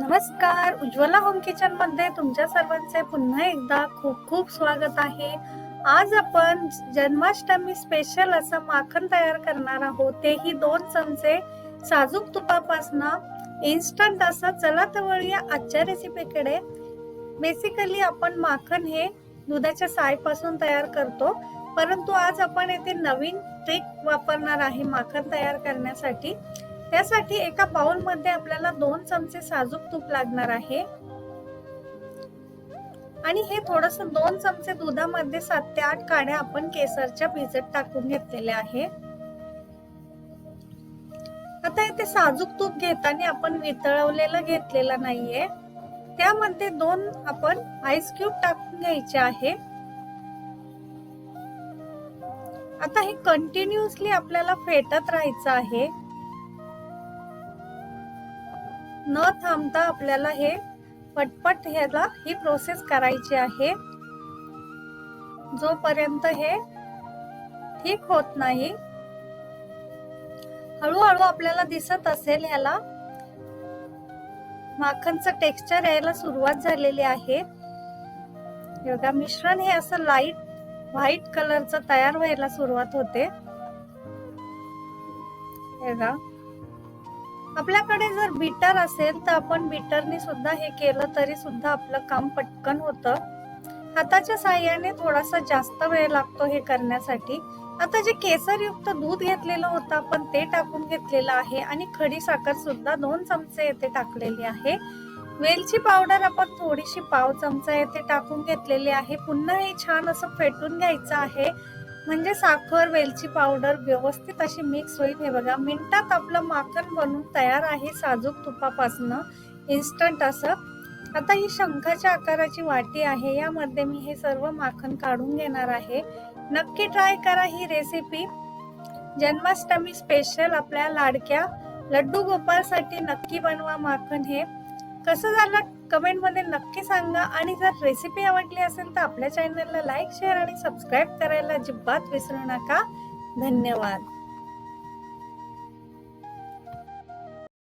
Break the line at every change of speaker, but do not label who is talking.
नमस्कार. उज्ज्वला होम किचनमध्ये तुमच्या सर्वांचे पुन्हा एकदा खूप खूप स्वागत आहे. आज आपण जन्माष्टमी स्पेशल असं माखन तयार करणार आहोत. तेही दोन चमचे. साजूक तुपापासनं इन्स्टंट असं चला तर वळूया आजच्या रेसिपीकडे बेसिकली आपण माखन हे दुधाच्या सायपासून तयार करतो. परंतु आज आपण येथे नवीन ट्रिक वापरणार आहे माखन तयार करण्यासाठी. त्यासाठी एका बाउलमध्ये आपल्याला दोन चमचे साजूक तूप लागणार आहे. आणि हे थोडस दोन चमचे दुधामध्ये सात ते आठ काड्या आपण केसरच्या भिजत टाकून घेतलेल्या आहे आता इथे साजूक तूप घेताना आपण वितळवलेलं घेतलेलं नाहीये. त्यामध्ये दोन आपण आईस क्यूब टाकून घ्यायचे आहे. आता हे कंटिन्युअसली आपल्याला फेटत राहायचं आहे. न थांबता आपल्याला हे पटपट ह्याला ही प्रोसेस करायची आहे. जोपर्यंत हे ठीक होत नाही हळूहळू आपल्याला दिसत असेल ह्याला माखनचं टेक्स्चर यायला सुरुवात झालेली आहे. बघा मिश्रण हे असं लाइट व्हाईट कलरचं तयार व्हायला सुरुवात होते. बघा आपल्याकडे जर बीटर असेल तर आपण बीटरने सुद्धा हे केलं तरी सुद्धा आपलं काम पटकन होतं. हाताच्या साह्याने थोडासा जास्त वेळ लागतो हे करण्यासाठी. आता जे केसरयुक्त दूध घेतलेलं होतं आपण ते टाकून घेतलेलं आहे आणि खडी साखर सुद्धा दोन चमचे येथे टाकलेली आहे. वेलची पावडर आपण थोडीशी पाव चमचा येथे टाकून घेतलेली आहे. पुन्हा हे छान असं फेटून घ्यायचं आहे. म्हणजे साखर वेलची पावडर व्यवस्थित अशी मिक्स होईल. हे बघा मिनिटात आपलं माखन बनून तयार आहे साजूक तुपापासनं. इन्स्टंट असं. आता ही शंखाच्या आकाराची वाटी आहे. यामध्ये मी हे सर्व माखन काढून घेणार आहे. नक्की ट्राय करा ही रेसिपी जन्माष्टमी स्पेशल आपल्या लाडक्या लड्डू गोपाळसाठी नक्की बनवा माखन हे. कसं झालं? कमेंटमध्ये नक्की सांगा. आणि जर रेसिपी आवडली असेल तर आपल्या चॅनलला लाईक शेअर आणि सबस्क्राईब करायला अजिबात विसरू नका. धन्यवाद.